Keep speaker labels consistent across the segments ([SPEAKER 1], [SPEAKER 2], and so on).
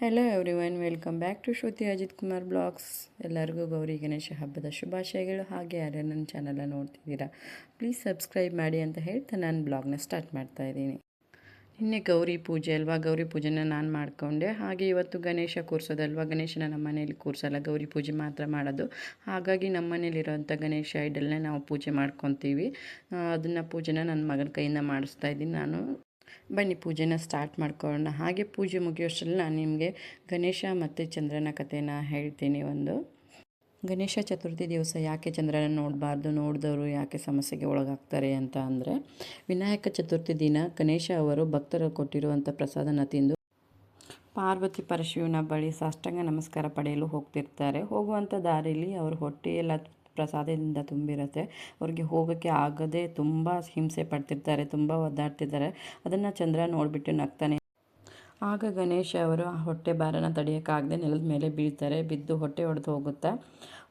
[SPEAKER 1] Hello everyone welcome back to Shruti Ajith Kumar vlogs ಎಲ್ಲರಿಗೂ ಗೌರಿ ಗಣೇಶ ಹಬ್ಬದ ಶುಭಾಶಯಗಳು. ಹಾಗೆ ಯಾರು ನನ್ನ ಚಾನಲ್ನ ನೋಡ್ತಿದ್ದೀರಾ ಪ್ಲೀಸ್ ಸಬ್ಸ್ಕ್ರೈಬ್ ಮಾಡಿ ಅಂತ ಹೇಳ್ತಾ ನಾನು ಬ್ಲಾಗ್ನ ಸ್ಟಾರ್ಟ್ ಮಾಡ್ತಾ ಇದ್ದೀನಿ. ನಿನ್ನೆ ಗೌರಿ ಪೂಜೆ ಅಲ್ವಾ? ಗೌರಿ ಪೂಜೆನ ನಾನು ಮಾಡಿಕೊಂಡೆ. ಹಾಗೆ ಇವತ್ತು ಗಣೇಶ ಕೂರಿಸೋದಲ್ವಾ? ಗಣೇಶನ ನಮ್ಮ ಮನೇಲಿ ಕೂರಿಸಲ್ಲ, ಗೌರಿ ಪೂಜೆ ಮಾತ್ರ ಮಾಡೋದು. ಹಾಗಾಗಿ ನಮ್ಮ ಮನೇಲಿರೋಂಥ ಗಣೇಶ ಐಡಲ್ನೇ ನಾವು ಪೂಜೆ ಮಾಡ್ಕೊತೀವಿ. ಅದನ್ನು ಪೂಜೆನ ನನ್ನ ಮಗನ ಕೈಯಿಂದ ಮಾಡಿಸ್ತಾ ಇದ್ದೀನಿ ನಾನು. ಬನ್ನಿ ಪೂಜೆನ ಸ್ಟಾರ್ಟ್ ಮಾಡ್ಕೊಳ್ಳೋಣ. ಹಾಗೆ ಪೂಜೆ ಮುಗಿಯೋಷ್ಟರಲ್ಲಿ ನಾನು ನಿಮಗೆ ಗಣೇಶ ಮತ್ತು ಚಂದ್ರನ ಕಥೆನ ಹೇಳ್ತೀನಿ ಒಂದು. ಗಣೇಶ ಚತುರ್ಥಿ ದಿವಸ ಯಾಕೆ ಚಂದ್ರನ ನೋಡಬಾರ್ದು, ನೋಡಿದವರು ಯಾಕೆ ಸಮಸ್ಯೆಗೆ ಒಳಗಾಗ್ತಾರೆ ಅಂತ ಅಂದರೆ, ವಿನಾಯಕ ಚತುರ್ಥಿ ದಿನ ಗಣೇಶ ಅವರು ಭಕ್ತರು ಕೊಟ್ಟಿರುವಂಥ ಪ್ರಸಾದನ ತಿಂದು ಪಾರ್ವತಿ ಪರಶಿವನ ಬಳಿ ಸಾಷ್ಟಾಂಗ ನಮಸ್ಕಾರ ಪಡೆಯಲು ಹೋಗ್ತಿರ್ತಾರೆ. ಹೋಗುವಂಥ ದಾರಿಯಲ್ಲಿ ಅವರು ಹೊಟ್ಟೆಯೆಲ್ಲ ಪ್ರಸಾದದಿಂದ ತುಂಬಿರುತ್ತೆ. ಅವ್ರಿಗೆ ಹೋಗೋಕ್ಕೆ ಆಗದೆ ತುಂಬ ಹಿಂಸೆ ಪಡ್ತಿರ್ತಾರೆ, ತುಂಬ ಒದ್ದಾಡ್ತಿದ್ದಾರೆ ಅದನ್ನು ಚಂದ್ರ ನೋಡಿಬಿಟ್ಟು ನಗ್ತಾನೆ. ಆಗ ಗಣೇಶ ಅವರು ಹೊಟ್ಟೆ ಭಾರನ ತಡೆಯೋಕ್ಕಾಗದೆ ನೆಲದ ಮೇಲೆ ಬೀಳ್ತಾರೆ. ಬಿದ್ದು ಹೊಟ್ಟೆ ಒಡೆದು ಹೋಗುತ್ತೆ,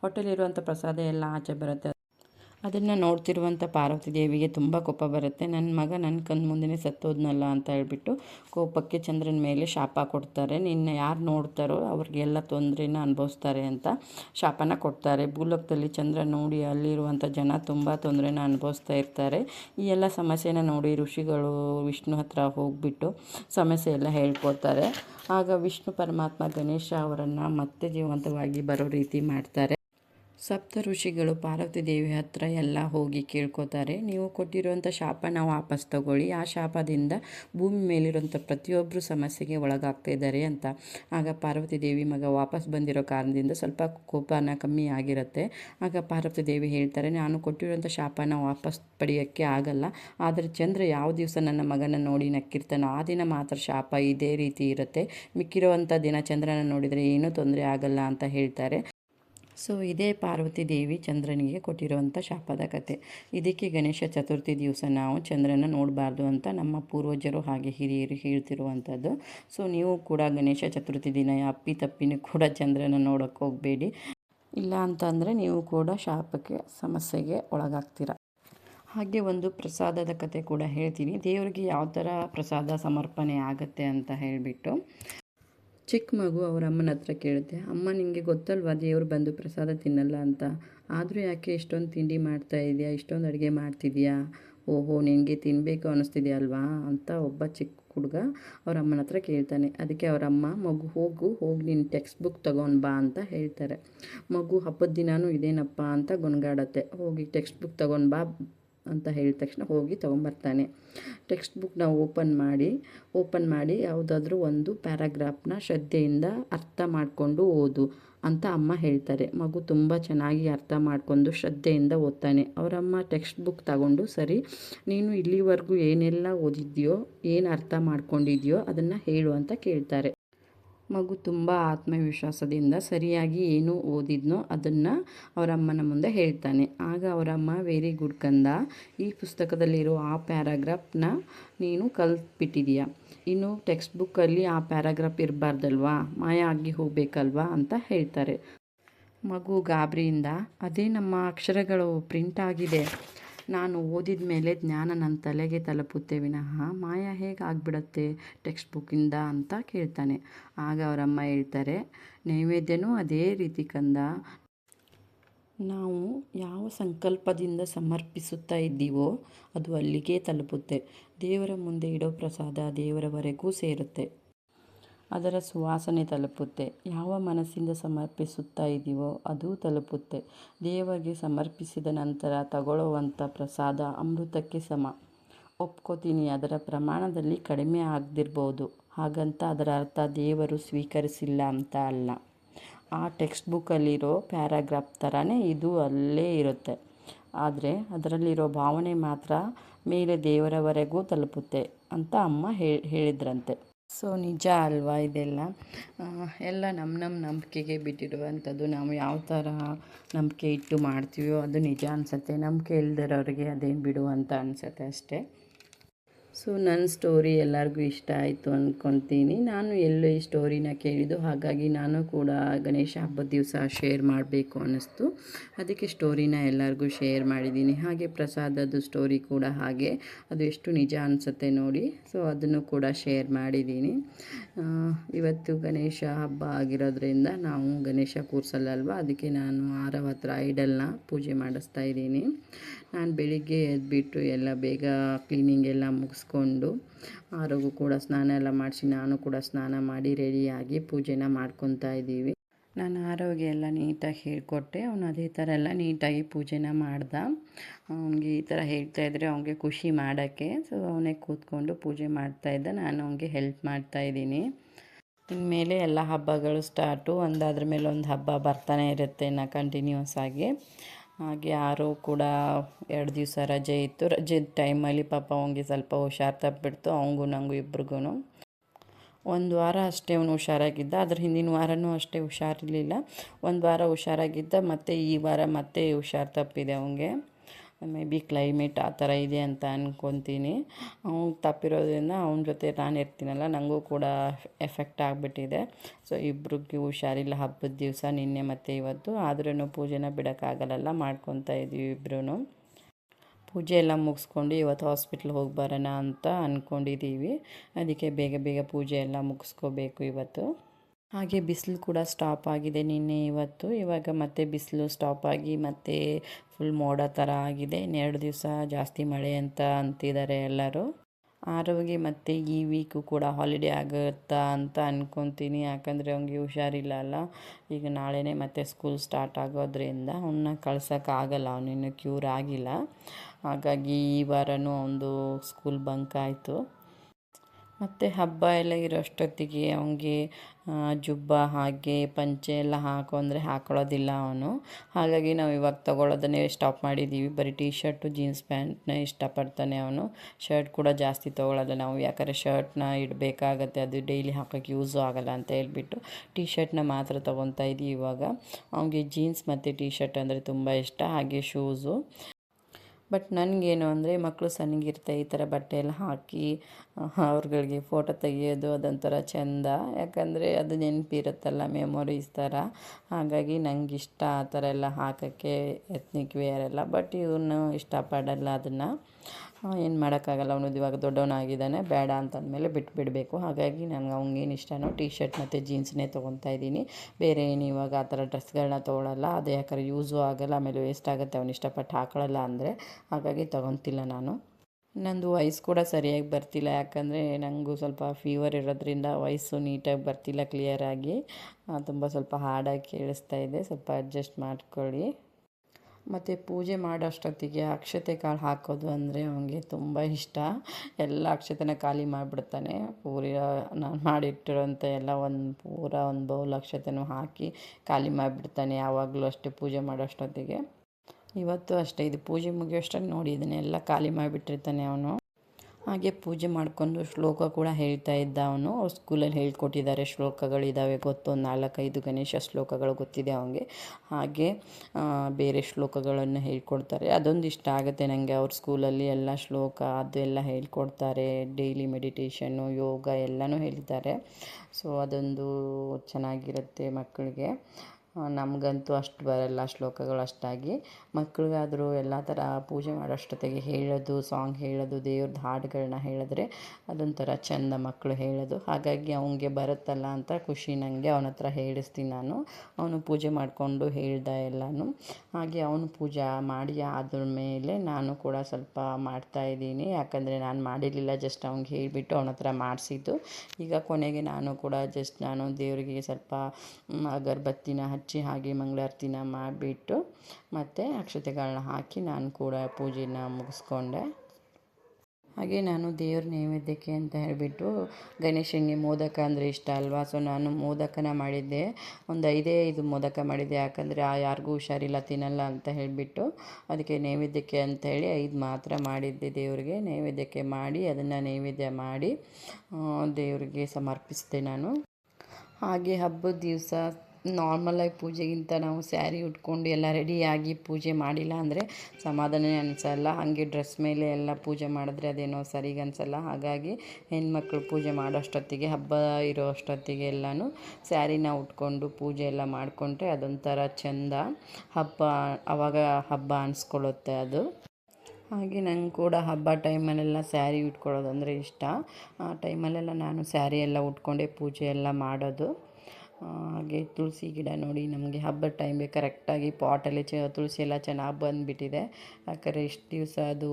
[SPEAKER 1] ಹೊಟ್ಟೆಲಿರುವಂಥ ಪ್ರಸಾದ ಎಲ್ಲ ಆಚೆ ಬರುತ್ತೆ. ಅದನ್ನು ನೋಡ್ತಿರುವಂಥ ಪಾರ್ವತಿ ದೇವಿಗೆ ತುಂಬ ಕೋಪ ಬರುತ್ತೆ. ನನ್ನ ಮಗ ನನ್ನ ಕಣ್ಣು ಮುಂದೆ ಸತ್ತೋದ್ನಲ್ಲ ಅಂತ ಹೇಳ್ಬಿಟ್ಟು ಕೋಪಕ್ಕೆ ಚಂದ್ರನ ಮೇಲೆ ಶಾಪ ಕೊಡ್ತಾರೆ. ನಿನ್ನ ಯಾರು ನೋಡ್ತಾರೋ ಅವ್ರಿಗೆಲ್ಲ ತೊಂದರೆನ ಅನುಭವಿಸ್ತಾರೆ ಅಂತ ಶಾಪನ ಕೊಡ್ತಾರೆ. ಭೂಲೋಕದಲ್ಲಿ ಚಂದ್ರ ನೋಡಿ ಅಲ್ಲಿರುವಂಥ ಜನ ತುಂಬ ತೊಂದರೆನ ಅನುಭವಿಸ್ತಾ ಇರ್ತಾರೆ. ಈ ಎಲ್ಲ ಸಮಸ್ಯೆನ ನೋಡಿ ಋಷಿಗಳು ವಿಷ್ಣು ಹತ್ರ ಹೋಗಿಬಿಟ್ಟು ಸಮಸ್ಯೆ ಎಲ್ಲ ಹೇಳ್ಕೊಡ್ತಾರೆ ಆಗ ವಿಷ್ಣು ಪರಮಾತ್ಮ ಗಣೇಶ ಅವರನ್ನು ಮತ್ತೆ ಜೀವಂತವಾಗಿ ಬರೋ ರೀತಿ ಮಾಡ್ತಾರೆ. ಸಪ್ತ ಋಷಿಗಳು ಪಾರ್ವತಿ ದೇವಿ ಹತ್ರ ಎಲ್ಲ ಹೋಗಿ ಕೇಳ್ಕೋತಾರೆ. ನೀವು ಕೊಟ್ಟಿರುವಂಥ ಶಾಪನ ವಾಪಸ್ ತಗೊಳ್ಳಿ. ಆ ಶಾಪದಿಂದ ಭೂಮಿ ಮೇಲಿರುವಂಥ ಪ್ರತಿಯೊಬ್ಬರು ಸಮಸ್ಯೆಗೆ ಒಳಗಾಗ್ತಾ ಇದ್ದಾರೆ ಅಂತ. ಆಗ ಪಾರ್ವತಿ ದೇವಿ ಮಗ ವಾಪಸ್ ಬಂದಿರೋ ಕಾರಣದಿಂದ ಸ್ವಲ್ಪ ಕೋಪನ ಕಮ್ಮಿ ಆಗಿರುತ್ತೆ. ಆಗ ಪಾರ್ವತಿ ದೇವಿ ಹೇಳ್ತಾರೆ, ನಾನು ಕೊಟ್ಟಿರುವಂಥ ಶಾಪನ ವಾಪಸ್ ಪಡೆಯೋಕ್ಕೆ ಆಗಲ್ಲ. ಆದರೆ ಚಂದ್ರ ಯಾವ ದಿವಸ ನನ್ನ ಮಗನ ನೋಡಿ ನಕ್ಕಿರ್ತಾನೋ ಆ ದಿನ ಮಾತ್ರ ಶಾಪ ಇದೇ ರೀತಿ ಇರುತ್ತೆ. ಮಿಕ್ಕಿರುವಂಥ ದಿನ ಚಂದ್ರನ ನೋಡಿದರೆ ಏನೂ ತೊಂದರೆ ಆಗಲ್ಲ ಅಂತ ಹೇಳ್ತಾರೆ. ಸೊ ಇದೇ ಪಾರ್ವತಿ ದೇವಿ ಚಂದ್ರನಿಗೆ ಕೊಟ್ಟಿರುವಂಥ ಶಾಪದ ಕತೆ. ಇದಕ್ಕೆ ಗಣೇಶ ಚತುರ್ಥಿ ದಿವಸ ನಾವು ಚಂದ್ರನ ನೋಡಬಾರ್ದು ಅಂತ ನಮ್ಮ ಪೂರ್ವಜರು ಹಾಗೆ ಹಿರಿಯರು ಹೇಳ್ತಿರುವಂಥದ್ದು. ಸೊ ನೀವು ಕೂಡ ಗಣೇಶ ಚತುರ್ಥಿ ದಿನ ಅಪ್ಪಿ ತಪ್ಪಿನೂ ಕೂಡ ಚಂದ್ರನ ನೋಡೋಕ್ಕೆ ಹೋಗಬೇಡಿ. ಇಲ್ಲ ಅಂತಂದರೆ ನೀವು ಕೂಡ ಶಾಪಕ್ಕೆ, ಸಮಸ್ಯೆಗೆ ಒಳಗಾಗ್ತೀರ. ಹಾಗೆ ಒಂದು ಪ್ರಸಾದದ ಕತೆ ಕೂಡ ಹೇಳ್ತೀನಿ. ದೇವರಿಗೆ ಯಾವ ಥರ ಪ್ರಸಾದ ಸಮರ್ಪಣೆ ಆಗುತ್ತೆ ಅಂತ ಹೇಳಿಬಿಟ್ಟು. ಚಿಕ್ಕ ಮಗು ಅವ್ರ ಅಮ್ಮನ ಹತ್ರ ಕೇಳುತ್ತೆ ಅಮ್ಮ ನಿಮಗೆ ಗೊತ್ತಲ್ವಾ ದೇವರು ಬಂದು ಪ್ರಸಾದ ತಿನ್ನಲ್ಲ ಅಂತ? ಆದರೂ ಯಾಕೆ ಇಷ್ಟೊಂದು ತಿಂಡಿ ಮಾಡ್ತಾ ಇದೆಯಾ? ಇಷ್ಟೊಂದು ಅಡುಗೆ ಮಾಡ್ತಿದೆಯಾ? ಓಹೋ, ನಿನಗೆ ತಿನ್ನಬೇಕು ಅನ್ನಿಸ್ತಿದೆಯಾ ಅಲ್ವಾ? ಅಂತ ಒಬ್ಬ ಚಿಕ್ಕ ಹುಡುಗ ಅವರ ಅಮ್ಮನ ಹತ್ರ ಕೇಳ್ತಾನೆ. ಅದಕ್ಕೆ ಅವರ ಅಮ್ಮ, ಮಗು, ಹೋಗು, ಹೋಗಿ ನಿನ್ನ ಟೆಕ್ಸ್ಟ್ ಬುಕ್ ತೊಗೊಂಡು ಬಾ ಅಂತ ಹೇಳ್ತಾರೆ. ಮಗು, ಹಬ್ಬದ ದಿನಾನೂ ಇದೇನಪ್ಪ? ಅಂತ ಗೊಣಗಾಡತ್ತೆ ಹೋಗಿ ಟೆಕ್ಸ್ಟ್ ಬುಕ್ ತೊಗೊಂಡು ಬಾ ಅಂತ ಹೇಳಿದ ತಕ್ಷಣ ಹೋಗಿ ತೊಗೊಂಬರ್ತಾನೆ. ಟೆಕ್ಸ್ಟ್ ಬುಕ್ನ ಓಪನ್ ಮಾಡಿ ಓಪನ್ ಮಾಡಿ ಯಾವುದಾದ್ರೂ ಒಂದು ಪ್ಯಾರಾಗ್ರಾಫ್ನ ಶ್ರದ್ಧೆಯಿಂದ ಅರ್ಥ ಮಾಡಿಕೊಂಡು ಓದು ಅಂತ ಅಮ್ಮ ಹೇಳ್ತಾರೆ. ಮಗು ತುಂಬ ಚೆನ್ನಾಗಿ ಅರ್ಥ ಮಾಡಿಕೊಂಡು ಶ್ರದ್ಧೆಯಿಂದ ಓದ್ತಾನೆ. ಅವರಮ್ಮ ಟೆಕ್ಸ್ಟ್ ಬುಕ್ ತಗೊಂಡು, ಸರಿ, ನೀನು ಇಲ್ಲಿವರೆಗೂ ಏನೆಲ್ಲ ಓದಿದ್ಯೋ, ಏನು ಅರ್ಥ ಮಾಡ್ಕೊಂಡಿದ್ಯೋ ಅದನ್ನು ಹೇಳು ಅಂತ ಕೇಳ್ತಾರೆ. ಮಗು ತುಂಬ ಆತ್ಮವಿಶ್ವಾಸದಿಂದ ಸರಿಯಾಗಿ ಏನು ಓದಿದ್ನೋ ಅದನ್ನು ಅವರಮ್ಮನ ಮುಂದೆ ಹೇಳ್ತಾನೆ. ಆಗ ಅವರಮ್ಮ, ವೆರಿ ಗುಡ್ ಕಂದ, ಈ ಪುಸ್ತಕದಲ್ಲಿರೋ ಆ ಪ್ಯಾರಾಗ್ರಾಫ್ನ ನೀನು ಕಲ್ತ್ಬಿಟ್ಟಿದೀಯ. ಇನ್ನು ಟೆಕ್ಸ್ಟ್ ಬುಕ್ಕಲ್ಲಿ ಆ ಪ್ಯಾರಾಗ್ರಾಫ್ ಇರಬಾರ್ದಲ್ವಾ? ಮಾಯ ಆಗಿ ಹೋಗಬೇಕಲ್ವಾ? ಅಂತ ಹೇಳ್ತಾರೆ. ಮಗು ಗಾಬರಿಯಿಂದ, ಅದೇ ನಮ್ಮ ಅಕ್ಷರಗಳು ಪ್ರಿಂಟ್ ಆಗಿದೆ. ನಾನು ಓದಿದ ಮೇಲೆ ಜ್ಞಾನ ನನ್ನ ತಲೆಗೆ ತಲುಪುತ್ತೆ ವಿನಃ ಮಾಯ ಹೇಗೆ ಆಗಿಬಿಡತ್ತೆ ಟೆಕ್ಸ್ಟ್ ಬುಕ್ಕಿಂದ ಅಂತ ಕೇಳ್ತಾನೆ. ಆಗ ಅವರಮ್ಮ ಹೇಳ್ತಾರೆ, ನೈವೇದ್ಯನೂ ಅದೇ ರೀತಿ ಕಂದ. ನಾವು ಯಾವ ಸಂಕಲ್ಪದಿಂದ ಸಮರ್ಪಿಸುತ್ತಾ ಇದ್ದೀವೋ ಅದು ಅಲ್ಲಿಗೆ ತಲುಪುತ್ತೆ. ದೇವರ ಮುಂದೆ ಇಡೋ ಪ್ರಸಾದ ದೇವರವರೆಗೂ ಸೇರುತ್ತೆ. ಅದರ ಸುವಾಸನೆ ತಲುಪುತ್ತೆ. ಯಾವ ಮನಸ್ಸಿಂದ ಸಮರ್ಪಿಸುತ್ತಾ ಇದೀವೋ ಅದು ತಲುಪುತ್ತೆ. ದೇವರಿಗೆ ಸಮರ್ಪಿಸಿದ ನಂತರ ತಗೊಳ್ಳುವಂಥ ಪ್ರಸಾದ ಅಮೃತಕ್ಕೆ ಸಮ. ಒಪ್ಕೋತೀನಿ, ಅದರ ಪ್ರಮಾಣದಲ್ಲಿ ಕಡಿಮೆ ಆಗದಿರ್ಬೋದು. ಹಾಗಂತ ಅದರ ಅರ್ಥ ದೇವರು ಸ್ವೀಕರಿಸಿಲ್ಲ ಅಂತ ಅಲ್ಲ. ಆ ಟೆಕ್ಸ್ಟ್ ಬುಕ್ಕಲ್ಲಿರೋ ಪ್ಯಾರಾಗ್ರಾಫ್ ಥರನೇ ಇದು ಅಲ್ಲೇ ಇರುತ್ತೆ. ಆದರೆ ಅದರಲ್ಲಿರೋ ಭಾವನೆ ಮಾತ್ರ ಮೇಲೆ ದೇವರವರೆಗೂ ತಲುಪುತ್ತೆ ಅಂತ ಅಮ್ಮ ಹೇಳಿದ್ರಂತೆ. ಸೊ ನಿಜ ಅಲ್ವಾ ಇದೆಲ್ಲ? ಎಲ್ಲ ನಮ್ಮ ನಮ್ಮ ನಂಬಿಕೆಗೆ ಬಿಟ್ಟಿರುವಂಥದ್ದು ನಾವು ಯಾವ ಥರ ನಂಬಿಕೆ ಇಟ್ಟು ಮಾಡ್ತೀವೋ ಅದು ನಿಜ ಅನಿಸುತ್ತೆ. ನಂಬಿಕೆ ಇಲ್ದಿರೋರಿಗೆ ಅದೇನು ಬಿಡು ಅಂತ ಅನಿಸುತ್ತೆ ಅಷ್ಟೇ. ಸೊ ನನ್ನ ಸ್ಟೋರಿ ಎಲ್ಲರಿಗೂ ಇಷ್ಟ ಆಯಿತು ಅಂದ್ಕೊತೀನಿ ನಾನು ಎಲ್ಲೂ ಈ ಸ್ಟೋರಿನ ಕೇಳಿದ್ದು, ಹಾಗಾಗಿ ನಾನು ಕೂಡ ಗಣೇಶ ಹಬ್ಬದ ದಿವಸ ಶೇರ್ ಮಾಡಬೇಕು ಅನ್ನಿಸ್ತು. ಅದಕ್ಕೆ ಸ್ಟೋರಿನ ಎಲ್ಲರಿಗೂ ಶೇರ್ ಮಾಡಿದ್ದೀನಿ. ಹಾಗೆ ಪ್ರಸಾದದ್ದು ಸ್ಟೋರಿ ಕೂಡ ಹಾಗೆ. ಅದು ಎಷ್ಟು ನಿಜ ಅನಿಸುತ್ತೆ ನೋಡಿ. ಸೊ ಅದನ್ನು ಕೂಡ ಶೇರ್ ಮಾಡಿದ್ದೀನಿ. ಇವತ್ತು ಗಣೇಶ ಹಬ್ಬ ಆಗಿರೋದ್ರಿಂದ ನಾವು ಗಣೇಶ ಕೂರ್ಸಲ್ಲಲ್ವ ಅದಕ್ಕೆ ನಾನು ಆರವತ್ರ ಐಡಲ್ನ ಪೂಜೆ ಮಾಡಿಸ್ತಾ ಇದ್ದೀನಿ. ನಾನು ಬೆಳಿಗ್ಗೆ ಎದ್ಬಿಟ್ಟು ಎಲ್ಲ ಬೇಗ ಕ್ಲೀನಿಂಗ್ ಎಲ್ಲ ಮುಗಿಸ್ಕೊಂಡು ಆರೋಗ್ಯ ಕೂಡ ಸ್ನಾನ ಎಲ್ಲ ಮಾಡಿಸಿ ನಾನು ಕೂಡ ಸ್ನಾನ ಮಾಡಿ ರೆಡಿಯಾಗಿ ಪೂಜೆನ ಮಾಡ್ಕೊತಾ ಇದ್ದೀವಿ. ನಾನು ಆರೋಗ್ಯ ಎಲ್ಲ ನೀಟಾಗಿ ಹೇಳ್ಕೊಟ್ಟೆ. ಅವನು ಅದೇ ಥರ ಎಲ್ಲ ನೀಟಾಗಿ ಪೂಜೆನ ಮಾಡ್ದ. ಅವನಿಗೆ ಈ ಥರ ಹೇಳ್ತಾ ಇದ್ರೆ ಅವನಿಗೆ ಖುಷಿ ಮಾಡೋಕ್ಕೆ ಸೊ ಅವನೇ ಕೂತ್ಕೊಂಡು ಪೂಜೆ ಮಾಡ್ತಾ ಇದ್ದ. ನಾನು ಅವನಿಗೆ ಹೆಲ್ಪ್ ಮಾಡ್ತಾಯಿದ್ದೀನಿ ಇನ್ಮೇಲೆ ಎಲ್ಲ ಹಬ್ಬಗಳು ಸ್ಟಾರ್ಟು ಒಂದಾದ್ರ ಮೇಲೆ ಒಂದು ಹಬ್ಬ ಬರ್ತಾನೆ ಇರುತ್ತೆ ನಾ ಕಂಟಿನ್ಯೂಸ್ ಆಗಿ. ಹಾಗೆ ಯಾರು ಕೂಡ ಎರಡು ದಿವಸ ರಜೆ ಇತ್ತು. ರಜೆ ಟೈಮಲ್ಲಿ ಪಾಪ ಅವನಿಗೆ ಸ್ವಲ್ಪ ಹುಷಾರು ತಪ್ಪಿಬಿಡ್ತು ಅವನಿಗೂ ನನಗೂ ಇಬ್ರಿಗೂ ಒಂದು ವಾರ ಅಷ್ಟೇ ಅವನು ಹುಷಾರಾಗಿದ್ದ. ಅದ್ರ ಹಿಂದಿನ ವಾರನೂ ಅಷ್ಟೇ ಹುಷಾರಿರಲಿಲ್ಲ. ಒಂದು ವಾರ ಹುಷಾರಾಗಿದ್ದ. ಮತ್ತು ಈ ವಾರ ಮತ್ತೆ ಹುಷಾರು ತಪ್ಪಿದೆ ಅವನಿಗೆ. ಮೇ ಬಿ ಕ್ಲೈಮೇಟ್ ಆ ಥರ ಇದೆ ಅಂತ ಅಂದ್ಕೊತೀನಿ ಅವ್ನು ತಪ್ಪಿರೋದ್ರಿಂದ ಅವನ ಜೊತೆ ನಾನು ಇರ್ತೀನಲ್ಲ ನನಗೂ ಕೂಡ ಎಫೆಕ್ಟ್ ಆಗಿಬಿಟ್ಟಿದೆ. ಸೊ ಇಬ್ಬರಿಗೂ ಹುಷಾರಿಲ್ಲ, ಹಬ್ಬದ ದಿವಸ, ನಿನ್ನೆ ಮತ್ತು ಇವತ್ತು. ಆದ್ರೂ ಪೂಜೆನ ಬಿಡೋಕ್ಕಾಗಲ್ಲ ಮಾಡ್ಕೊತಾ ಇದ್ದೀವಿ ಇಬ್ಬರೂ ಪೂಜೆ ಎಲ್ಲ ಮುಗಿಸ್ಕೊಂಡು ಇವತ್ತು ಹಾಸ್ಪಿಟ್ಲ್ ಹೋಗಿ ಬರೋಣ ಅಂತ ಅಂದ್ಕೊಂಡಿದ್ದೀವಿ ಅದಕ್ಕೆ ಬೇಗ ಬೇಗ ಪೂಜೆ ಎಲ್ಲ ಮುಗಿಸ್ಕೋಬೇಕು ಇವತ್ತು. ಹಾಗೆ ಬಿಸಿಲು ಕೂಡ ಸ್ಟಾಪ್ ಆಗಿದೆ ನಿನ್ನೆ, ಇವತ್ತು. ಇವಾಗ ಮತ್ತೆ ಬಿಸಿಲು ಸ್ಟಾಪ್ ಆಗಿ ಮತ್ತೆ ಫುಲ್ ಮೋಡ ಥರ ಆಗಿದೆ. ಇನ್ನೆರಡು ದಿವಸ ಜಾಸ್ತಿ ಮಳೆ ಅಂತ ಅಂತಿದ್ದಾರೆ ಎಲ್ಲರೂ. ಆರೋಗ್ಯ ಮತ್ತು ಈ ವೀಕು ಕೂಡ ಹಾಲಿಡೇ ಆಗುತ್ತಾ ಅಂತ ಅಂದ್ಕೊತೀನಿ ಯಾಕಂದರೆ ಅವ್ನಿಗೆ ಹುಷಾರಿಲ್ಲ ಅಲ್ಲ. ಈಗ ನಾಳೆನೇ ಮತ್ತೆ ಸ್ಕೂಲ್ ಸ್ಟಾರ್ಟ್ ಆಗೋದ್ರಿಂದ ಅವನ್ನ ಕಳ್ಸೋಕ್ಕಾಗಲ್ಲ ಅವನಿನ್ನು ಕ್ಯೂರ್ ಆಗಿಲ್ಲ. ಹಾಗಾಗಿ ಈ ವಾರನೂ ಅವನದು ಸ್ಕೂಲ್ ಬಂಕ್ ಆಯಿತು. ಮತ್ತು ಹಬ್ಬ ಎಲ್ಲ ಇರೋಷ್ಟೊತ್ತಿಗೆ ಅವನಿಗೆ ಜುಬ್ಬ ಹಾಗೆ ಪಂಚೆ ಎಲ್ಲ ಹಾಕು ಅಂದರೆ ಹಾಕೊಳ್ಳೋದಿಲ್ಲ ಅವನು. ಹಾಗಾಗಿ ನಾವು ಇವಾಗ ತೊಗೊಳೋದನ್ನೇ ಸ್ಟಾಪ್ ಮಾಡಿದ್ದೀವಿ ಬರೀ ಟೀ ಶರ್ಟು ಜೀನ್ಸ್ ಪ್ಯಾಂಟ್ನ ಇಷ್ಟಪಡ್ತಾನೆ ಅವನು. ಶರ್ಟ್ ಕೂಡ ಜಾಸ್ತಿ ತೊಗೊಳಲ್ಲ ನಾವು. ಯಾಕಂದರೆ ಶರ್ಟ್ನ ಇಡಬೇಕಾಗತ್ತೆ. ಅದು ಡೈಲಿ ಹಾಕೋಕ್ಕೆ ಯೂಸು ಆಗಲ್ಲ ಅಂತ ಹೇಳ್ಬಿಟ್ಟು ಟೀ ಶರ್ಟ್ನ ಮಾತ್ರ ತೊಗೊತಾ ಇದ್ದೀವಿ ಇವಾಗ. ಅವನಿಗೆ ಜೀನ್ಸ್ ಮತ್ತು ಟೀ ಶರ್ಟ್ ಅಂದರೆ ತುಂಬ ಇಷ್ಟ. ಹಾಗೆ ಶೂಸು ಬಟ್ ನನಗೇನು ಅಂದರೆ ಮಕ್ಕಳು ಸಣ್ಣಗಿರ್ತೆ ಈ ಥರ ಬಟ್ಟೆ ಎಲ್ಲ ಹಾಕಿ ಅವ್ರುಗಳಿಗೆ ಫೋಟೋ ತೆಗಿಯೋದು ಅದೊಂಥರ ಚೆಂದ. ಯಾಕಂದರೆ ಅದು ನೆನಪಿರುತ್ತಲ್ಲ ಮೆಮೊರೀಸ್ ಥರ ಹಾಗಾಗಿ ನನಗೆ ಇಷ್ಟ ಆ ಥರ ಎಲ್ಲ ಹಾಕೋಕ್ಕೆ ಎತ್ನಿಕ್ ವೇರ್ ಎಲ್ಲ. ಬಟ್ ಇವನು ಇಷ್ಟಪಡಲ್ಲ ಅದನ್ನು. ಏನು ಮಾಡೋಕ್ಕಾಗಲ್ಲ, ಅವನು ಇವಾಗ ದೊಡ್ಡವನಾಗಿದ್ದಾನೆ, ಬೇಡ ಅಂತಂದಮೇಲೆ ಬಿಟ್ಬಿಡಬೇಕು ಹಾಗಾಗಿ ನನಗೆ ಅವ್ನಿಗೇನು ಇಷ್ಟನೋ ಟೀ ಶರ್ಟ್ ಮತ್ತು ಜೀನ್ಸ್ನೇ ತೊಗೊತಾ ಇದ್ದೀನಿ. ಬೇರೆ ಏನು ಇವಾಗ ಆ ಥರ ಡ್ರೆಸ್ಗಳನ್ನ ತೊಗೊಳಲ್ಲ. ಅದು ಯಾಕಂದ್ರೆ ಯೂಸು ಆಗೋಲ್ಲ, ಆಮೇಲೆ ವೇಸ್ಟ್ ಆಗುತ್ತೆ, ಅವ್ನು ಇಷ್ಟಪಟ್ಟು ಹಾಕೊಳ್ಳಲ್ಲ ಅಂದರೆ. ಹಾಗಾಗಿ ತೊಗೊತಿಲ್ಲ ನಾನು. ನಂದು ವಯಸ್ಸು ಕೂಡ ಸರಿಯಾಗಿ ಬರ್ತಿಲ್ಲ. ಯಾಕಂದರೆ ನನಗೂ ಸ್ವಲ್ಪ ಫೀವರ್ ಇರೋದ್ರಿಂದ ವಯಸ್ಸು ನೀಟಾಗಿ ಬರ್ತಿಲ್ಲ ಕ್ಲಿಯರಾಗಿ ತುಂಬ ಸ್ವಲ್ಪ ಹಾಡಾಗಿ ಕೇಳಿಸ್ತಾ ಇದೆ. ಸ್ವಲ್ಪ ಅಡ್ಜಸ್ಟ್ ಮಾಡ್ಕೊಳ್ಳಿ. ಮತ್ತು ಪೂಜೆ ಮಾಡೋಷ್ಟೊತ್ತಿಗೆ ಅಕ್ಷತೆ ಕಾಳು ಹಾಕೋದು ಅಂದರೆ ಅವನಿಗೆ ತುಂಬ ಇಷ್ಟ. ಎಲ್ಲ ಅಕ್ಷತೆನ ಖಾಲಿ ಮಾಡಿಬಿಡ್ತಾನೆ. ಪೂರಿ ನಾನು ಮಾಡಿಟ್ಟಿರೋಂಥ ಎಲ್ಲ ಒಂದು ಪೂರ ಒಂದು ಬೌಲ್ ಅಕ್ಷತೆನೂ ಹಾಕಿ ಖಾಲಿ ಮಾಡಿಬಿಡ್ತಾನೆ ಯಾವಾಗಲೂ ಅಷ್ಟೇ ಪೂಜೆ ಮಾಡೋಷ್ಟೊತ್ತಿಗೆ. ಇವತ್ತು ಅಷ್ಟೇ, ಇದು ಪೂಜೆ ಮುಗಿಯೋಷ್ಟರಲ್ಲಿ ನೋಡಿ, ಇದನ್ನೆಲ್ಲ ಖಾಲಿ ಮಾಡಿಬಿಟ್ಟಿರ್ತಾನೆ ಅವನು. ಹಾಗೆ ಪೂಜೆ ಮಾಡಿಕೊಂಡು ಶ್ಲೋಕ ಕೂಡ ಹೇಳ್ತಾ ಇದ್ದ ಅವನು. ಅವ್ರ ಸ್ಕೂಲಲ್ಲಿ ಹೇಳ್ಕೊಟ್ಟಿದ್ದಾರೆ ಶ್ಲೋಕಗಳಿದ್ದಾವೆ ಗೊತ್ತು ನಾಲ್ಕೈದು ಗಣೇಶ ಶ್ಲೋಕಗಳು ಗೊತ್ತಿದೆ ಅವನಿಗೆ. ಹಾಗೆ ಬೇರೆ ಶ್ಲೋಕಗಳನ್ನು ಹೇಳ್ಕೊಡ್ತಾರೆ. ಅದೊಂದು ಇಷ್ಟ ಆಗುತ್ತೆ ನನಗೆ ಅವ್ರ ಸ್ಕೂಲಲ್ಲಿ ಎಲ್ಲ ಶ್ಲೋಕ ಅದು ಎಲ್ಲ ಹೇಳ್ಕೊಡ್ತಾರೆ. ಡೈಲಿ ಮೆಡಿಟೇಷನ್ನು ಯೋಗ ಎಲ್ಲನೂ ಹೇಳ್ತಾರೆ. ಸೊ, ಅದೊಂದು ಚೆನ್ನಾಗಿರುತ್ತೆ ಮಕ್ಕಳಿಗೆ. ನಮಗಂತೂ ಅಷ್ಟು ಬರಲ್ಲ ಶ್ಲೋಕಗಳು ಅಷ್ಟಾಗಿ. ಮಕ್ಕಳಿಗಾದರೂ ಎಲ್ಲ ಥರ ಪೂಜೆ ಮಾಡೋಷ್ಟೊತ್ತಿಗೆ ಹೇಳೋದು ಸಾಂಗ್ ಹೇಳೋದು ದೇವ್ರದ್ದು ಹಾಡುಗಳನ್ನ ಹೇಳಿದ್ರೆ ಅದೊಂಥರ ಚೆಂದ ಮಕ್ಕಳು ಹೇಳೋದು. ಹಾಗಾಗಿ ಅವನಿಗೆ ಬರುತ್ತಲ್ಲ ಅಂತ ಖುಷಿ ನನಗೆ ಅವನ ಹತ್ರ ಹೇಳಿಸ್ತೀನಿ ನಾನು. ಅವನು ಪೂಜೆ ಮಾಡಿಕೊಂಡು ಹೇಳ್ದ ಎಲ್ಲನೂ. ಹಾಗೆ ಅವನು ಪೂಜೆ ಮಾಡಿ ಅದ್ರ ಮೇಲೆ ನಾನು ಕೂಡ ಸ್ವಲ್ಪ ಮಾಡ್ತಾ ಇದ್ದೀನಿ. ಯಾಕಂದರೆ ನಾನು ಮಾಡಿರಲಿಲ್ಲ ಜಸ್ಟ್ ಅವ್ನಿಗೆ ಹೇಳಿಬಿಟ್ಟು ಅವನ ಹತ್ರ ಮಾಡಿಸಿದ್ದು. ಈಗ ಕೊನೆಗೆ ನಾನು ಕೂಡ ಜಸ್ಟ್ ನಾನು ದೇವರಿಗೆ ಸ್ವಲ್ಪ ಅಗರ್ಬತ್ತಿನ ಹಚ್ಚಿ ಹಾಗೆ ಮಂಗಳಾರತಿನ ಮಾಡಿಬಿಟ್ಟು ಮತ್ತು ಅಕ್ಷತೆಗಳನ್ನ ಹಾಕಿ ನಾನು ಕೂಡ ಪೂಜೆನ ಮುಗಿಸ್ಕೊಂಡೆ. ಹಾಗೆ ನಾನು ದೇವ್ರ ನೈವೇದ್ಯಕ್ಕೆ ಅಂತ ಹೇಳಿಬಿಟ್ಟು ಗಣೇಶನಿಗೆ ಮೋದಕ ಅಂದರೆ ಇಷ್ಟ ಅಲ್ವಾ? ಸೊ ನಾನು ಮೋದಕನ ಮಾಡಿದ್ದೆ. ಒಂದು ಐದೇ ಐದು ಮೋದಕ ಮಾಡಿದ್ದೆ. ಯಾಕಂದರೆ ಆ ಯಾರಿಗೂ ಹುಷಾರಿಲ್ಲ, ತಿನ್ನಲ್ಲ ಅಂತ ಹೇಳಿಬಿಟ್ಟು ಅದಕ್ಕೆ ನೈವೇದ್ಯಕ್ಕೆ ಅಂತ ಹೇಳಿ ಐದು ಮಾತ್ರ ಮಾಡಿದ್ದೆ ದೇವರಿಗೆ. ನೈವೇದ್ಯಕ್ಕೆ ಮಾಡಿ ಅದನ್ನು ನೈವೇದ್ಯ ಮಾಡಿ ದೇವರಿಗೆ ಸಮರ್ಪಿಸಿದೆ ನಾನು. ಹಾಗೆ ಹಬ್ಬದ ದಿವಸ ನಾರ್ಮಲಾಗಿ ಪೂಜೆಗಿಂತ ನಾವು ಸ್ಯಾರಿ ಉಟ್ಕೊಂಡು ಎಲ್ಲ ರೆಡಿಯಾಗಿ ಪೂಜೆ ಮಾಡಿಲ್ಲ ಅಂದರೆ ಸಮಾಧಾನನೇ ಅನಿಸಲ್ಲ. ಹಾಗೆ ಡ್ರೆಸ್ ಮೇಲೆ ಎಲ್ಲ ಪೂಜೆ ಮಾಡಿದ್ರೆ ಅದೇನೋ ಸರಿಗೆ ಅನಿಸಲ್ಲ. ಹಾಗಾಗಿ ಹೆಣ್ಮಕ್ಳು ಪೂಜೆ ಮಾಡೋಷ್ಟೊತ್ತಿಗೆ, ಹಬ್ಬ ಇರೋ ಅಷ್ಟೊತ್ತಿಗೆ ಎಲ್ಲನೂ ಸ್ಯಾರಿನ ಉಟ್ಕೊಂಡು ಪೂಜೆ ಎಲ್ಲ ಮಾಡಿಕೊಂಡ್ರೆ ಅದೊಂಥರ ಚೆಂದ ಹಬ್ಬ ಆವಾಗ ಹಬ್ಬ ಅನಿಸ್ಕೊಳ್ಳುತ್ತೆ ಅದು. ಹಾಗೆ ನಂಗೆ ಕೂಡ ಹಬ್ಬ ಟೈಮಲ್ಲೆಲ್ಲ ಸ್ಯಾರಿ ಉಟ್ಕೊಳ್ಳೋದಂದರೆ ಇಷ್ಟ. ಆ ಟೈಮಲ್ಲೆಲ್ಲ ನಾನು ಸ್ಯಾರಿ ಎಲ್ಲ ಉಟ್ಕೊಂಡೆ ಪೂಜೆ ಎಲ್ಲ ಮಾಡೋದು. ಹಾಗೆ ತುಳಸಿ ಗಿಡ ನೋಡಿ ನಮಗೆ ಹಬ್ಬದ ಟೈಮಿಗೆ ಕರೆಕ್ಟಾಗಿ ಪಾಟಲ್ಲಿ ಚ, ತುಳಸಿ ಎಲ್ಲ ಚೆನ್ನಾಗಿ ಬಂದುಬಿಟ್ಟಿದೆ. ಯಾಕಂದರೆ ಇಷ್ಟು ದಿವಸ ಅದು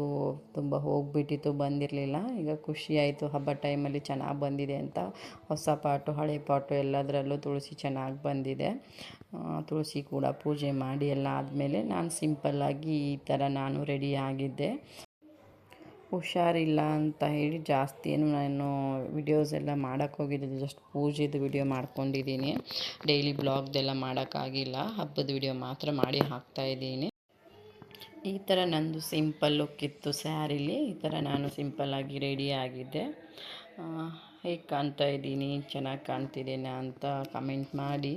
[SPEAKER 1] ತುಂಬ ಹೋಗಿಬಿಟ್ಟಿತ್ತು, ಬಂದಿರಲಿಲ್ಲ. ಈಗ ಖುಷಿ ಆಯಿತು ಹಬ್ಬದ ಟೈಮಲ್ಲಿ ಚೆನ್ನಾಗಿ ಬಂದಿದೆ ಅಂತ. ಹೊಸ ಪಾಟು ಹಳೆ ಪಾಟು ಎಲ್ಲದರಲ್ಲೂ ತುಳಸಿ ಚೆನ್ನಾಗಿ ಬಂದಿದೆ. ತುಳಸಿ ಕೂಡ ಪೂಜೆ ಮಾಡಿ ಎಲ್ಲ ಆದಮೇಲೆ ನಾನು ಸಿಂಪಲ್ಲಾಗಿ ಈ ಥರ ನಾನು ರೆಡಿ ಆಗಿದ್ದೆ. ಹುಷಾರಿಲ್ಲ ಅಂತ ಹೇಳಿ ಜಾಸ್ತಿ ಏನು ನಾನು ವಿಡಿಯೋಸ್ ಎಲ್ಲ ಮಾಡೋಕ್ಕೆ ಹೋಗಿದ್ದೆ ಜಸ್ಟ್ ಪೂಜೆದು ವಿಡಿಯೋ ಮಾಡ್ಕೊಂಡಿದ್ದೀನಿ. ಡೈಲಿ ಬ್ಲಾಗ್ದೆಲ್ಲ ಮಾಡೋಕ್ಕಾಗಿಲ್ಲ. ಹಬ್ಬದ ವಿಡಿಯೋ ಮಾತ್ರ ಮಾಡಿ ಹಾಕ್ತಾಯಿದ್ದೀನಿ ಈ ಥರ ನಂದು ಸಿಂಪಲ್ ಲುಕ್ ಇತ್ತು ಸ್ಯಾರಿಲಿ. ಈ ಥರ ನಾನು ಸಿಂಪಲ್ಲಾಗಿ ರೆಡಿ ಆಗಿದ್ದೆ. ಹೇಗೆ ಕಾಣ್ತಾ ಇದ್ದೀನಿ? ಚೆನ್ನಾಗಿ ಕಾಣ್ತಿದ್ದೇನೆ ಅಂತ ಕಮೆಂಟ್ ಮಾಡಿ.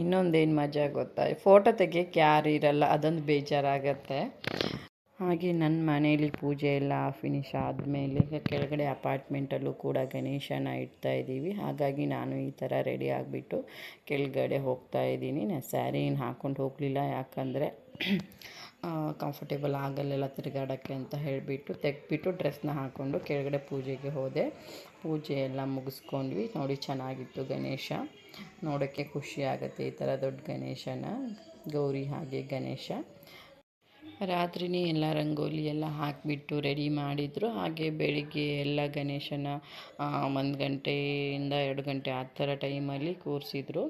[SPEAKER 1] ಇನ್ನೊಂದೇನು ಮಜಾ ಗೊತ್ತಾ? ಫೋಟೋ ತೆಗಿಯೋಕ್ಕೆ ಯಾರು ಇರಲ್ಲ, ಅದೊಂದು ಬೇಜಾರಾಗತ್ತೆ. ಹಾಗೆ ನನ್ನ ಮನೇಲಿ ಪೂಜೆ ಎಲ್ಲ ಫಿನಿಶ್ ಆದಮೇಲೆ ಕೆಳಗಡೆ ಅಪಾರ್ಟ್ಮೆಂಟಲ್ಲೂ ಕೂಡ ಗಣೇಶನ ಇಡ್ತಾ ಇದ್ದೀವಿ. ಹಾಗಾಗಿ ನಾನು ಈ ಥರ ರೆಡಿ ಆಗಿಬಿಟ್ಟು ಕೆಳಗಡೆ ಹೋಗ್ತಾ ಇದ್ದೀನಿ. ನಾನು ಸ್ಯಾರಿ ಏನು ಹಾಕ್ಕೊಂಡು ಹೋಗಲಿಲ್ಲ. ಯಾಕಂದರೆ ಕಂಫರ್ಟೇಬಲ್ ಆಗಲ್ಲೆಲ್ಲ ತಿರುಗಾಡೋಕ್ಕೆ ಅಂತ ಹೇಳಿಬಿಟ್ಟು ತೆಗೆದ್ಬಿಟ್ಟು ಡ್ರೆಸ್ನ ಹಾಕ್ಕೊಂಡು ಕೆಳಗಡೆ ಪೂಜೆಗೆ ಹೋದೆ. ಪೂಜೆ ಎಲ್ಲ ಮುಗಿಸ್ಕೊಂಡ್ವಿ. ನೋಡಿ ಚೆನ್ನಾಗಿತ್ತು ಗಣೇಶ. ನೋಡೋಕ್ಕೆ ಖುಷಿ ಆಗುತ್ತೆ ಈ ಥರ ದೊಡ್ಡ ಗಣೇಶನ. ಗೌರಿ ಹಾಗೆ ಗಣೇಶ. ರಾತ್ರಿನೇ ಎಲ್ಲ ರಂಗೋಲಿ ಎಲ್ಲ ಹಾಕಿಬಿಟ್ಟು ರೆಡಿ ಮಾಡಿದರು. ಹಾಗೆ ಬೆಳಿಗ್ಗೆ ಎಲ್ಲ ಗಣೇಶನ ಒಂದು ಗಂಟೆಯಿಂದ ಎರಡು ಗಂಟೆ ಆ ಥರ ಟೈಮಲ್ಲಿ ಕೂರಿಸಿದ್ರು.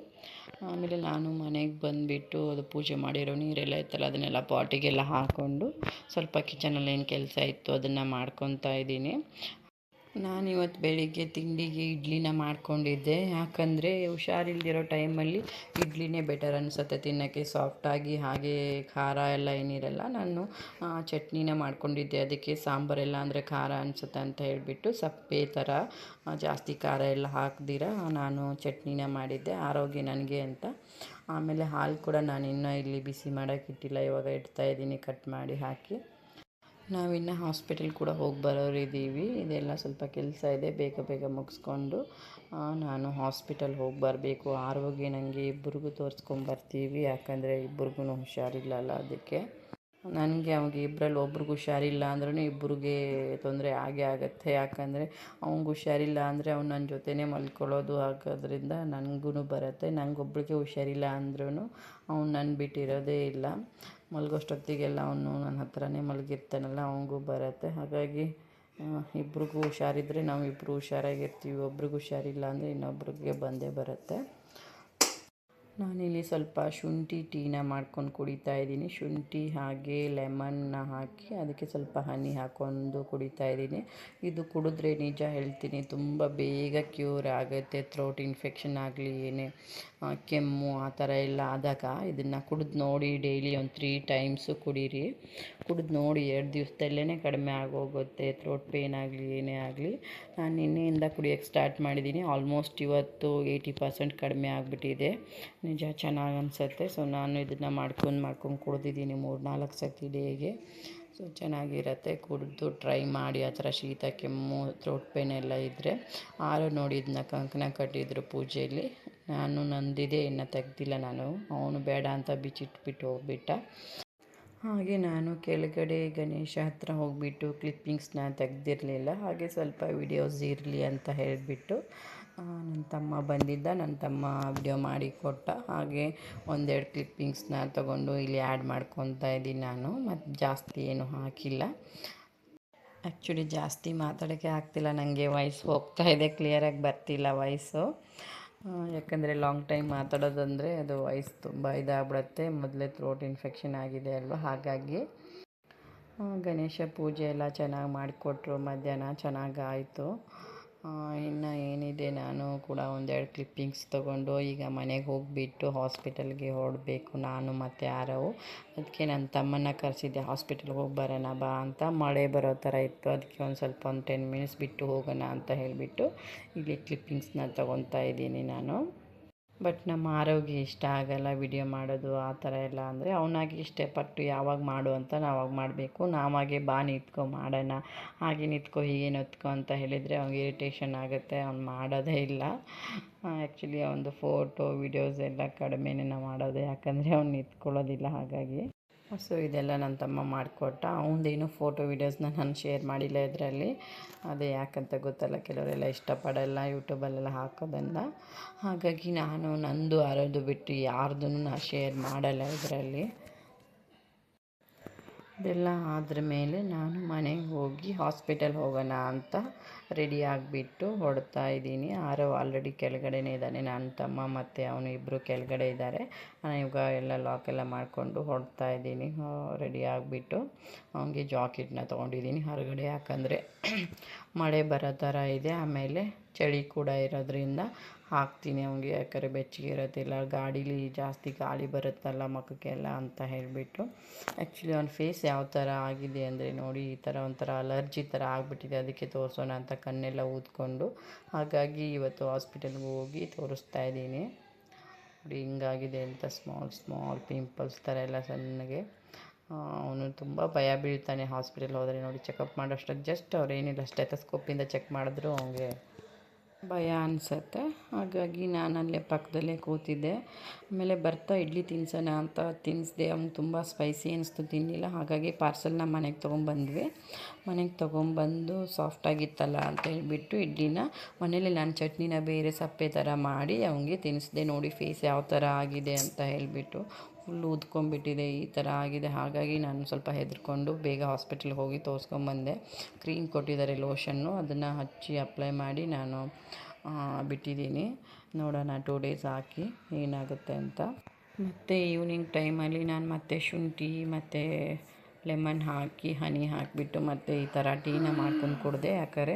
[SPEAKER 1] ಆಮೇಲೆ ನಾನು ಮನೆಗೆ ಬಂದುಬಿಟ್ಟು ಅದು ಪೂಜೆ ಮಾಡಿರೋ ನೀರೆಲ್ಲ ಇತ್ತಲ್ಲ, ಅದನ್ನೆಲ್ಲ ಪಾಟಿಗೆಲ್ಲ ಹಾಕ್ಕೊಂಡು ಸ್ವಲ್ಪ ಕಿಚನಲ್ಲಿ ಏನು ಕೆಲಸ ಇತ್ತು ಅದನ್ನು ಮಾಡ್ಕೊತಾ ಇದ್ದೀನಿ. ನಾನಿವತ್ತು ಬೆಳಿಗ್ಗೆ ತಿಂಡಿಗೆ ಇಡ್ಲಿನ ಮಾಡ್ಕೊಂಡಿದ್ದೆ. ಯಾಕಂದರೆ ಹುಷಾರಿಲ್ದಿರೋ ಟೈಮಲ್ಲಿ ಇಡ್ಲಿನೇ ಬೆಟರ್ ಅನಿಸುತ್ತೆ ತಿನ್ನೋಕ್ಕೆ. ಸಾಫ್ಟಾಗಿ ಹಾಗೆ ಖಾರ ಎಲ್ಲ ಏನಿರಲ್ಲ, ನಾನು ಚಟ್ನಿನ ಮಾಡ್ಕೊಂಡಿದ್ದೆ. ಅದಕ್ಕೆ ಸಾಂಬಾರೆಲ್ಲ ಅಂದರೆ ಖಾರ ಅನಿಸುತ್ತೆ ಅಂತ ಹೇಳಿಬಿಟ್ಟು ಸಪ್ಪೆ ಥರ ಜಾಸ್ತಿ ಖಾರ ಎಲ್ಲ ಹಾಕ್ದಿರ, ನಾನು ಚಟ್ನಿನ ಮಾಡಿದ್ದೆ. ಆರೋಗ್ಯ ನನಗೆ ಅಂತ. ಆಮೇಲೆ ಹಾಲು ಕೂಡ ನಾನು ಇನ್ನೂ ಇಲ್ಲಿ ಬಿಸಿ ಮಾಡೋಕ್ಕಿಟ್ಟಿಲ್ಲ ಇವಾಗ ಇಡ್ತಾಯಿದ್ದೀನಿ ಕಟ್ ಮಾಡಿ ಹಾಕಿ. ನಾವಿನ್ನು ಹಾಸ್ಪಿಟಲ್ ಕೂಡ ಹೋಗಿ ಬರೋರಿದ್ದೀವಿ ಇದೆಲ್ಲ ಸ್ವಲ್ಪ ಕೆಲಸ ಇದೆ. ಬೇಗ ಬೇಗ ಮುಗಿಸ್ಕೊಂಡು ನಾನು ಹಾಸ್ಪಿಟಲ್ ಹೋಗಿ ಬರಬೇಕು. ಆರೋಗ್ಯ ನನಗೆ ಇಬ್ಬರಿಗೂ ತೋರಿಸ್ಕೊಂಬರ್ತೀವಿ ಯಾಕಂದರೆ ಇಬ್ಬರಿಗೂ ಹುಷಾರಿಲ್ಲಲ್ಲ ಅದಕ್ಕೆ. ನನಗೆ ಅವಾಗ ಇಬ್ಬರಲ್ಲಿ ಒಬ್ರಿಗೆ ಹುಷಾರಿಲ್ಲ ಅಂದ್ರೂ ಇಬ್ಬರಿಗೆ ತೊಂದರೆ ಆಗೇ ಆಗುತ್ತೆ. ಯಾಕಂದರೆ ಅವ್ನಿಗೆ ಹುಷಾರಿಲ್ಲ ಅಂದರೆ ಅವ್ನು ನನ್ನ ಜೊತೆನೇ ಮಲ್ಕೊಳ್ಳೋದು ಆಗೋದ್ರಿಂದ ನನಗೂ ಬರುತ್ತೆ. ನನಗೊಬ್ಳಿಗೆ ಹುಷಾರಿಲ್ಲ ಅಂದ್ರೂ ಅವ್ನು ನನ್ನ ಬಿಟ್ಟಿರೋದೇ ಇಲ್ಲ. ಮಲಗೋಷ್ಟೊತ್ತಿಗೆಲ್ಲ ಅವನು ನನ್ನ ಹತ್ರನೇ ಮಲಗಿರ್ತಾನಲ್ಲ, ಅವನಿಗೂ ಬರುತ್ತೆ. ಹಾಗಾಗಿ ಇಬ್ರಿಗೂ ಹುಷಾರಿದ್ದರೆ ನಾವು ಇಬ್ಬರು ಹುಷಾರಾಗಿರ್ತೀವಿ. ಒಬ್ರಿಗೆ ಹುಷಾರಿಲ್ಲ ಅಂದರೆ ಇನ್ನೊಬ್ರಿಗೆ ಬಂದೇ ಬರುತ್ತೆ. ನಾನಿಲ್ಲಿ ಸ್ವಲ್ಪ ಶುಂಠಿ ಟೀನ ಮಾಡ್ಕೊಂಡು ಕುಡಿತಾ ಇದ್ದೀನಿ. ಶುಂಠಿ ಹಾಗೆ ಲೆಮನ್ನ ಹಾಕಿ ಅದಕ್ಕೆ ಸ್ವಲ್ಪ ಹನಿ ಹಾಕ್ಕೊಂಡು ಕುಡಿತಾ ಇದ್ದೀನಿ. ಇದು ಕುಡಿದ್ರೆ ನಿಜ ಹೇಳ್ತೀನಿ, ತುಂಬ ಬೇಗ ಕ್ಯೂರ್ ಆಗುತ್ತೆ. ಥ್ರೋಟ್ ಇನ್ಫೆಕ್ಷನ್ ಆಗಲಿ ಏನೇ ಕೆಮ್ಮು ಆ ಥರ ಎಲ್ಲ ಆದಾಗ ಇದನ್ನು ಕುಡಿದು ನೋಡಿ ಡೈಲಿ ಒಂದು ತ್ರೀ ಟೈಮ್ಸು ಕುಡೀರಿ. ಕುಡಿದು ನೋಡಿ ಎರಡು ದಿವಸದಲ್ಲೇ ಕಡಿಮೆ ಆಗೋಗುತ್ತೆ. ಥ್ರೋಟ್ ಪೇನ್ ಆಗಲಿ ಏನೇ ಆಗಲಿ. ನಾನು ನಿನ್ನೆಯಿಂದ ಕುಡಿಯೋಕ್ಕೆ ಸ್ಟಾರ್ಟ್ ಮಾಡಿದ್ದೀನಿ. ಆಲ್ಮೋಸ್ಟ್ ಇವತ್ತು ಏಯ್ಟಿ ಪರ್ಸೆಂಟ್ ಕಡಿಮೆ ಆಗಿಬಿಟ್ಟಿದೆ. ನಿಜ ಚೆನ್ನಾಗಿ ಅನಿಸುತ್ತೆ. ಸೊ ನಾನು ಇದನ್ನು ಮಾಡ್ಕೊಂಡು ಮಾಡ್ಕೊಂಡು ಕುಡ್ದಿದ್ದೀನಿ ಮೂರು ನಾಲ್ಕು ಸತಿ ಡೇಗೆ. ಸೊ ಚೆನ್ನಾಗಿರುತ್ತೆ. ಕುಡಿದು ಟ್ರೈ ಮಾಡಿ ಆ ಥರ ಶೀತ, ಕೆಮ್ಮು ಥ್ರೋಟ್ ಪೇನ್ ಎಲ್ಲ ಇದ್ದರೆ ಆರು ನೋಡಿ ಇದನ್ನ ಕಂಕಣ ಕಟ್ಟಿದ್ರು ಪೂಜೆಯಲ್ಲಿ ನಾನು ನಂದಿದೆ, ಇನ್ನು ತೆಗ್ದಿಲ್ಲ ನಾನು. ಅವನು ಬೇಡ ಅಂತ ಬಿಚ್ಚಿಟ್ಬಿಟ್ಟು ಹೋಗ್ಬಿಟ್ಟ. ಹಾಗೆ ನಾನು ಕೆಳಗಡೆ ಗಣೇಶ ಹತ್ರ ಹೋಗಿಬಿಟ್ಟು ಕ್ಲಿಪ್ಪಿಂಗ್ಸ್ನ ತೆಗ್ದಿರಲಿಲ್ಲ. ಹಾಗೆ ಸ್ವಲ್ಪ ವಿಡಿಯೋಸ್ ಇರಲಿ ಅಂತ ಹೇಳಿಬಿಟ್ಟು ನನ್ನ ತಮ್ಮ ಬಂದಿದ್ದ ನನ್ನ ತಮ್ಮ ವಿಡಿಯೋ ಮಾಡಿ ಕೊಟ್ಟ. ಹಾಗೆ ಒಂದೆರಡು ಕ್ಲಿಪ್ಪಿಂಗ್ಸ್ನ ತೊಗೊಂಡು ಇಲ್ಲಿ ಆ್ಯಡ್ ಮಾಡ್ಕೊತಾ ಇದ್ದೀನಿ ನಾನು ಮತ್ತು ಜಾಸ್ತಿ ಏನು ಹಾಕಿಲ್ಲ. ಆ್ಯಕ್ಚುಲಿ ಜಾಸ್ತಿ ಮಾತಾಡೋಕ್ಕೆ ಆಗ್ತಿಲ್ಲ ನನಗೆ ವಾಯ್ಸ್ ಹೋಗ್ತಾ ಇದೆ ಕ್ಲಿಯರಾಗಿ ಬರ್ತಿಲ್ಲ ವಾಯ್ಸು ಯಾಕಂದರೆ ಲಾಂಗ್ ಟೈಮ್ ಮಾತಾಡೋದಂದರೆ ಅದು ವಾಯ್ಸ್ ತುಂಬ ಇದಾಗ್ಬಿಡುತ್ತೆ, ಮೊದಲೇ ಥ್ರೋಟ್ ಇನ್ಫೆಕ್ಷನ್ ಆಗಿದೆ ಅಲ್ವಾ, ಹಾಗಾಗಿ. ಗಣೇಶ ಪೂಜೆ ಎಲ್ಲ ಚೆನ್ನಾಗಿ ಮಾಡಿಕೊಟ್ರು ಮಧ್ಯಾಹ್ನ ಚೆನ್ನಾಗಾಯಿತು ಇನ್ನು ಏನಿದೆ ನಾನು ಕೂಡ ಒಂದೆರಡು ಕ್ಲಿಪ್ಪಿಂಗ್ಸ್ ತೊಗೊಂಡು ಈಗ ಮನೆಗೆ ಹೋಗಿಬಿಟ್ಟು ಹಾಸ್ಪಿಟಲ್ಗೆ ಹೊರಡಬೇಕು ನಾನು ಮತ್ತು ಯಾರವು. ಅದಕ್ಕೆ ನನ್ನ ತಮ್ಮನ್ನ ಕರೆಸಿದ್ದೆ ಹಾಸ್ಪಿಟಲ್ಗೆ ಹೋಗಿ ಬರೋಣ ಬಾ ಅಂತ. ಮಳೆ ಬರೋ ಥರ ಇತ್ತು ಅದಕ್ಕೆ ಒಂದು ಸ್ವಲ್ಪ ಒಂದು ಟೆನ್ ಮಿನಿಟ್ಸ್ ಬಿಟ್ಟು ಹೋಗೋಣ ಅಂತ ಹೇಳಿಬಿಟ್ಟು ಇಲ್ಲಿ ಕ್ಲಿಪ್ಪಿಂಗ್ಸ್ನ ತೊಗೊತಾ ಇದ್ದೀನಿ ನಾನು. ಬಟ್ ನಮ್ಮ ಆರೋಗ್ಯ ಇಷ್ಟ ಆಗಲ್ಲ ವಿಡಿಯೋ ಮಾಡೋದು ಆ ಥರ ಎಲ್ಲ ಅಂದರೆ ಅವನಾಗಿ ಇಷ್ಟಪಟ್ಟು ಯಾವಾಗ ಮಾಡು ಅಂತ ನಾವಾಗ ಮಾಡಬೇಕು. ನಾವಾಗೆ ಬಾ ನಿಂತ್ಕೊ ಮಾಡೋಣ. ಹಾಗೆ ನಿಂತ್ಕೊ, ಹೀಗೆ ನಿಂತ್ಕೊ ಅಂತ ಹೇಳಿದರೆ ಅವ್ನಿಗೆ ಇರಿಟೇಷನ್ ಆಗುತ್ತೆ. ಅವ್ನು ಮಾಡೋದೇ ಇಲ್ಲ. ಆ್ಯಕ್ಚುಲಿ ಅವನದು ಫೋಟೋ ವಿಡಿಯೋಸ್ ಎಲ್ಲ ಕಡಿಮೆನೇ ನಾವು ಮಾಡೋದು. ಯಾಕಂದರೆ ಅವ್ನು ನಿಂತ್ಕೊಳ್ಳೋದಿಲ್ಲ ಹಾಗಾಗಿ. ಸೊ, ಇದೆಲ್ಲ ನನ್ನ ತಮ್ಮ ಮಾಡಿಕೊಟ್ಟ. ಅವನದೇನು ಫೋಟೋ ವೀಡಿಯೋಸ್ನ ನಾನು ಶೇರ್ ಮಾಡಿಲ್ಲ ಇದರಲ್ಲಿ. ಅದೇ ಯಾಕಂತ ಗೊತ್ತಲ್ಲ, ಕೆಲವರೆಲ್ಲ ಇಷ್ಟಪಡಲ್ಲ ಯೂಟ್ಯೂಬಲ್ಲೆಲ್ಲ ಹಾಕೋದನ್ನು. ಹಾಗಾಗಿ ನಾನು ನಂದು ಅರೋದು ಬಿಟ್ಟು ಯಾರ್ದೂ ನಾನು ಶೇರ್ ಮಾಡಲ್ಲ ಇದರಲ್ಲಿ. ಇದೆಲ್ಲ ಆದ್ರ ಮೇಲೆ ನಾನು ಮನೆಗೆ ಹೋಗಿ ಹಾಸ್ಪಿಟಲ್ ಹೋಗೋಣ ಅಂತ ರೆಡಿ ಆಗಿಬಿಟ್ಟು ಹೊಡ್ತಾ ಇದ್ದೀನಿ. ಆರವ್ ಆಲ್ರೆಡಿ ಕೆಳಗಡೆನೇ ಇದ್ದಾನೆ. ನನ್ನ ತಮ್ಮ ಮತ್ತು ಅವನು ಇಬ್ಬರು ಕೆಳಗಡೆ ಇದ್ದಾರೆ. ನಾನು ಇವಾಗ ಎಲ್ಲ ಲಾಕ್ ಎಲ್ಲ ಮಾಡಿಕೊಂಡು ಹೊಡ್ತಾ ಇದ್ದೀನಿ. ರೆಡಿ ಆಗಿಬಿಟ್ಟು ಅವನಿಗೆ ಜಾಕೆಟ್ನ ತೊಗೊಂಡಿದ್ದೀನಿ ಹೊರಗಡೆ. ಯಾಕಂದರೆ ಮಳೆ ಬರೋ ಥರ ಇದೆ. ಆಮೇಲೆ ಚಳಿ ಕೂಡ ಇರೋದ್ರಿಂದ ಹಾಕ್ತೀನಿ ಅವ್ನಿಗೆ, ಯಾಕಂದರೆ ಬೆಚ್ಚಗೆ ಇರೋದಿಲ್ಲ. ಗಾಡೀಲಿ ಜಾಸ್ತಿ ಗಾಳಿ ಬರುತ್ತಲ್ಲ ಮಖಕ್ಕೆಲ್ಲ ಅಂತ ಹೇಳಿಬಿಟ್ಟು. ಆ್ಯಕ್ಚುಲಿ ಅವ್ನ ಫೇಸ್ ಯಾವ ಥರ ಆಗಿದೆ ಅಂದರೆ ನೋಡಿ, ಈ ಥರ ಒಂಥರ ಅಲರ್ಜಿ ಥರ ಆಗಿಬಿಟ್ಟಿದೆ. ಅದಕ್ಕೆ ತೋರಿಸೋಣ ಅಂತ ಕಣ್ಣೆಲ್ಲ ಊದ್ಕೊಂಡು. ಹಾಗಾಗಿ ಇವತ್ತು ಹಾಸ್ಪಿಟಲ್ಗೆ ಹೋಗಿ ತೋರಿಸ್ತಾ ಇದ್ದೀನಿ. ನೋಡಿ, ಹಿಂಗಾಗಿದೆ ಅಂತ ಸ್ಮಾಲ್ ಸ್ಮಾಲ್ ಪಿಂಪಲ್ಸ್ ಥರ ಎಲ್ಲ ಸಣ್ಣಗೆ. ಅವನು ತುಂಬ ಭಯ ಬೀಳ್ತಾನೆ ಹಾಸ್ಪಿಟಲ್ ಹೋದರೆ. ನೋಡಿ ಚೆಕಪ್ ಮಾಡೋಷ್ಟಕ್ಕೆ ಜಸ್ಟ್ ಅವ್ರು ಏನಿಲ್ಲ ಸ್ಟೆಥಸ್ಕೋಪಿಂದ ಚೆಕ್ ಮಾಡಿದ್ರು ಅವನಿಗೆ ಭಯ ಅನಿಸತ್ತೆ. ಹಾಗಾಗಿ ನಾನು ಅಲ್ಲೇ ಪಕ್ಕದಲ್ಲೇ ಕೂತಿದ್ದೆ. ಆಮೇಲೆ ಬರ್ತಾ ಇಡ್ಲಿ ತಿನ್ಸೋಣ ಅಂತ ತಿನ್ನಿಸ್ದೆ ಅವ್ನಿಗೆ ತುಂಬ ಸ್ಪೈಸಿ ಅನಿಸ್ತು ತಿನ್ನಲಿಲ್ಲ ಹಾಗಾಗಿ ಪಾರ್ಸಲ್ನ ಮನೆಗೆ ತೊಗೊಂಬಂದ್ವಿ. ಮನೆಗೆ ತೊಗೊಂಬಂದು ಸಾಫ್ಟಾಗಿತ್ತಲ್ಲ ಅಂತ ಹೇಳಿಬಿಟ್ಟು ಇಡ್ಲಿನ ಮನೇಲಿ ನಾನು ಚಟ್ನಿನ ಬೇರೆ ಸಪ್ಪೆ ಥರ ಮಾಡಿ ಅವನಿಗೆ ತಿನ್ನಿಸ್ದೆ ನೋಡಿ ಫೇಸ್ ಯಾವ ಥರ ಆಗಿದೆ ಅಂತ ಹೇಳಿಬಿಟ್ಟು ಫುಲ್ ಊದ್ಕೊಂಡ್ಬಿಟ್ಟಿದೆ ಈ ಥರ ಆಗಿದೆ. ಹಾಗಾಗಿ ನಾನು ಸ್ವಲ್ಪ ಹೆದರ್ಕೊಂಡು ಬೇಗ ಹಾಸ್ಪಿಟಲ್ಗೆ ಹೋಗಿ ತೋರಿಸ್ಕೊಂಬಂದೆ. ಕ್ರೀಮ್ ಕೊಟ್ಟಿದ್ದಾರೆ ಲೋಷನ್ನು ಅದನ್ನು ಹಚ್ಚಿ ಅಪ್ಲೈ ಮಾಡಿ ನಾನು ಬಿಟ್ಟಿದ್ದೀನಿ. ನೋಡೋಣ ಟೂ ಡೇಸ್ ಹಾಕಿ ಏನಾಗುತ್ತೆ ಅಂತ. ಮತ್ತು ಈವ್ನಿಂಗ್ ಟೈಮಲ್ಲಿ ನಾನು ಮತ್ತೆ ಶುಂಠಿ, ಮತ್ತು ಲೆಮನ್ ಹಾಕಿ ಹನಿ ಹಾಕಿಬಿಟ್ಟು ಮತ್ತು ಈ ಥರ ಟೀನ ಮಾಡ್ಕೊಂಡು ಕುಡಿದೆ. ಯಾಕಂದರೆ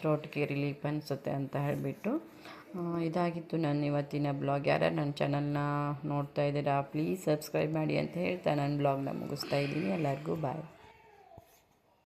[SPEAKER 1] ಥ್ರೋಟ್ಗೆ ರಿಲೀಫ್ ಅನಿಸುತ್ತೆ ಅಂತ ಹೇಳಿಬಿಟ್ಟು. ಇದಾಗಿತ್ತು ನನ್ನ ಇವತ್ತಿನ ಬ್ಲಾಗ್. ಯಾರು ನನ್ನ ಚಾನಲ್ನ ನೋಡ್ತಾ ಇದ್ದೀರಾ ಪ್ಲೀಸ್ ಸಬ್ಸ್ಕ್ರೈಬ್ ಮಾಡಿ ಅಂತ ಹೇಳ್ತಾ ನನ್ನ ಬ್ಲಾಗ್ನ ಮುಗಿಸ್ತಾ ಇದ್ದೀನಿ. ಎಲ್ಲರಿಗೂ ಬಾಯ್